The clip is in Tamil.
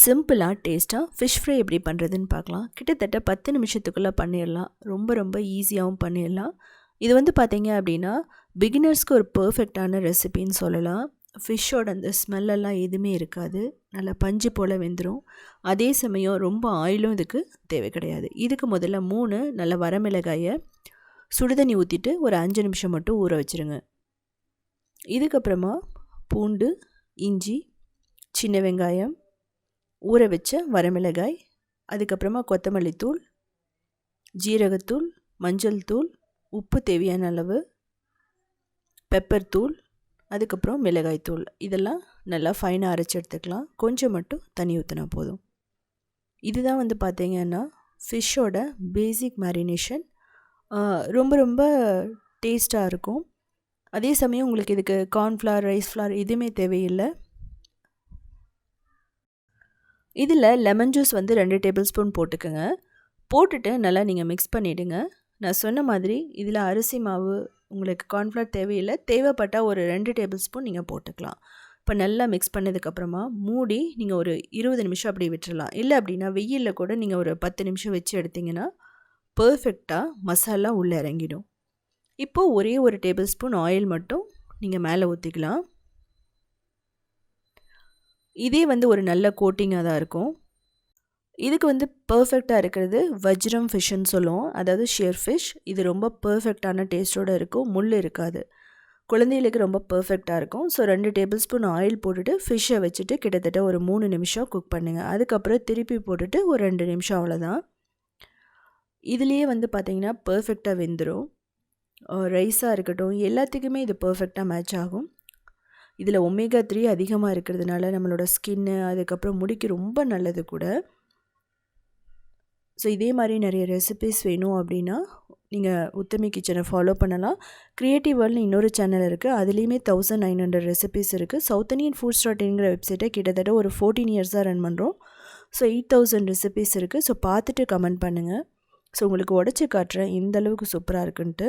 சிம்பிளாக டேஸ்ட்டாக ஃபிஷ் ஃப்ரை எப்படி பண்ணுறதுன்னு பார்க்கலாம். கிட்டத்தட்ட பத்து நிமிஷத்துக்குள்ளே பண்ணிடலாம் ரொம்ப ரொம்ப ஈஸியாகவும் பண்ணிடலாம் இது வந்து பார்த்தீங்க அப்படின்னா பிகினர்ஸ்க்கு ஒரு பர்ஃபெக்டான ரெசிபின்னு சொல்லலாம். ஃபிஷ்ஷோட அந்த ஸ்மெல்லெல்லாம் எதுவுமே இருக்காது. நல்லா பஞ்சு போல் வெந்துடும் அதே சமயம் ரொம்ப ஆயிலும் இதுக்கு தேவை கிடையாது. இதுக்கு முதல்ல மூணு நல்ல வரமிளகாயை சுடுதண்ணி ஊற்றிட்டு ஒரு அஞ்சு நிமிஷம் மட்டும் ஊற வச்சுருங்க. இதுக்கப்புறமா பூண்டு இஞ்சி சின்ன வெங்காயம் ஊற வச்ச வரமிளகாய் அதுக்கப்புறமா கொத்தமல்லி தூள் ஜீரகத்தூள் மஞ்சள் தூள் உப்பு தேவையான அளவு பெப்பர் தூள் அதுக்கப்புறம் மிளகாய் தூள். இதெல்லாம் நல்லா ஃபைனாக அரைச்சி எடுத்துக்கலாம். கொஞ்சம் மட்டும் தண்ணி ஊற்றினா போதும். இதுதான் வந்து பார்த்திங்கன்னா ஃபிஷ்ஷோட பேசிக் மேரினேஷன் ரொம்ப ரொம்ப டேஸ்ட்டாக இருக்கும். அதே சமயம் உங்களுக்கு இதுக்கு கார்ன்ஃப்ளவர் ரைஸ் ஃப்ளவர் எதுவுமே தேவையில்லை. இதில் லெமன் ஜூஸ் வந்து ரெண்டு டேபிள் ஸ்பூன் போட்டுக்கோங்க. போட்டுட்டு நல்லா நீங்கள் மிக்ஸ் பண்ணிவிடுங்க நான் சொன்ன மாதிரி இதில் அரிசி மாவு உங்களுக்கு கார்ன்ஃப்ளவர் தேவையில்லை. தேவைப்பட்டால் ஒரு ரெண்டு டேபிள் ஸ்பூன் நீங்கள் போட்டுக்கலாம். இப்போ நல்லா மிக்ஸ் பண்ணதுக்கப்புறமா மூடி நீங்கள் ஒரு இருபது நிமிஷம் அப்படி விட்டுடலாம் இல்லை அப்படின்னா வெயிலில் கூட நீங்கள் ஒரு பத்து நிமிஷம் வச்சு எடுத்திங்கன்னா பர்ஃபெக்டாக மசாலா உள்ளே இறங்கிடும். இப்போது ஒரே ஒரு டேபிள் ஸ்பூன் ஆயில் மட்டும் நீங்கள் மேலே ஊற்றிக்கலாம் இதே வந்து ஒரு நல்ல கோட்டிங்காக தான் இருக்கும். இதுக்கு வந்து பர்ஃபெக்டாக இருக்கிறது வஜ்ரம் ஃபிஷ்ஷுன்னு சொல்லுவோம். அதாவது ஷியர் ஃபிஷ் இது ரொம்ப பர்ஃபெக்டான டேஸ்ட்டோடு இருக்கும். முள் இருக்காது. குழந்தைகளுக்கு ரொம்ப பர்ஃபெக்டாக இருக்கும். ஸோ ரெண்டு டேபிள் ஸ்பூன் ஆயில் போட்டுட்டு ஃபிஷ்ஷை வச்சுட்டு கிட்டத்தட்ட ஒரு மூணு நிமிஷம் குக் பண்ணுங்கள் அதுக்கப்புறம் திருப்பி போட்டுட்டு ஒரு ரெண்டு நிமிஷம் அவ்வளோதான் இதுலேயே வந்து பார்த்திங்கன்னா பர்ஃபெக்டாக வெந்துடும் ரைஸாக இருக்கட்டும் எல்லாத்துக்குமே இது பர்ஃபெக்டாக மேட்ச் ஆகும். இதில் ஒமேகா த்ரீ அதிகமாக இருக்கிறதுனால நம்மளோட ஸ்கின்னு அதுக்கப்புறம் முடிக்கு ரொம்ப நல்லது கூட. ஸோ இதே மாதிரி நிறைய ரெசிபிஸ் வேணும் அப்படின்னா நீங்கள் உத்தமி கிச்சனை ஃபாலோ பண்ணலாம். க்ரியேட்டிவ் வேர்ல்டு இன்னொரு சேனல் இருக்குது அதுலேயுமே தௌசண்ட் நைன் ஹண்ட்ரட் ரெசிபிஸ் இருக்குது சவுத் இண்டியன் ஃபுட் ஸ்டார்டிங்கிற வெப்சைட்டை கிட்டத்தட்ட ஒரு ஃபோர்டீன் இயர்ஸாக ரன் பண்ணுறோம் ஸோ எயிட் தௌசண்ட் ரெசிபிஸ் இருக்குது ஸோ பார்த்துட்டு கமெண்ட் பண்ணுங்கள் ஸோ உங்களுக்கு உடச்சி காட்டுறேன். இந்த அளவுக்கு சூப்பராக இருக்குன்ட்டு.